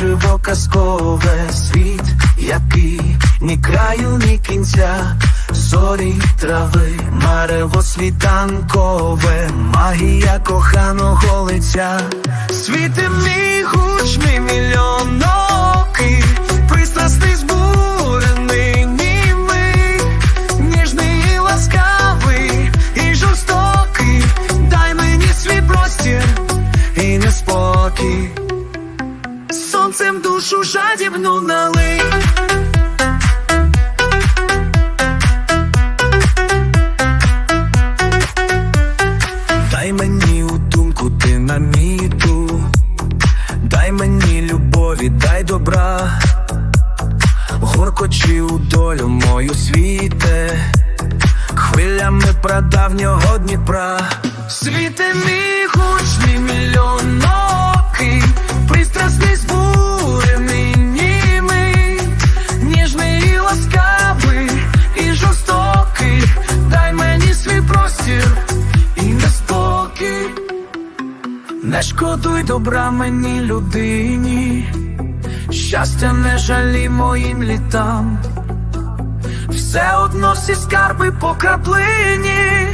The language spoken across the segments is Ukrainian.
мереживо казкове. Світ, який ні краю, ні кінця, зорі трави, марево світанкове, магія коханого лиця, світи мій гучний мільйоноки, Сонцем душу жадібну налий. Дай мені у думку динаміту, дай мені любові, дай добра, горкочі у долю мою світе, хвилями прадавнього Дніпра. Світе мій гучний мільйонокий, Не шкодуй добра мені людині, щастя не жалі моїм літам, все одно всі скарби по краплині.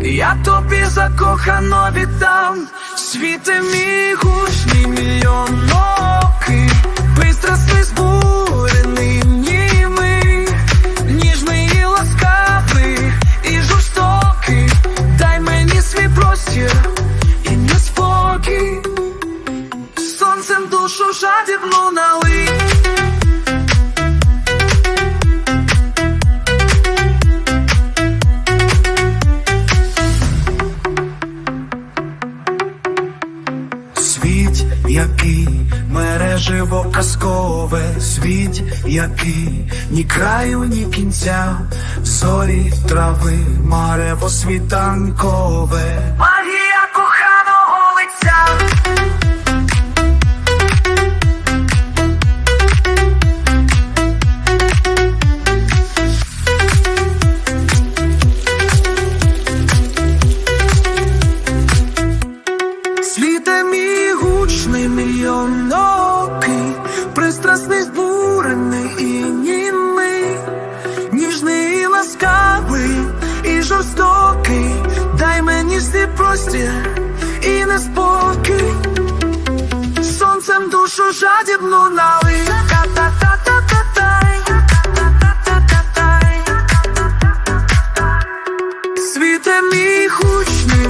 Я тобі закохано віддам. Світи мій гучний мільйоноки Пристрасний душу жадібну налий. Світ, який мереживо казкове, світ, який ні краю, ні кінця, зорі трави, марево світанкове. Магія тишці простір і неспокій. Сонцем душу жадібну налив Світе мій гучний.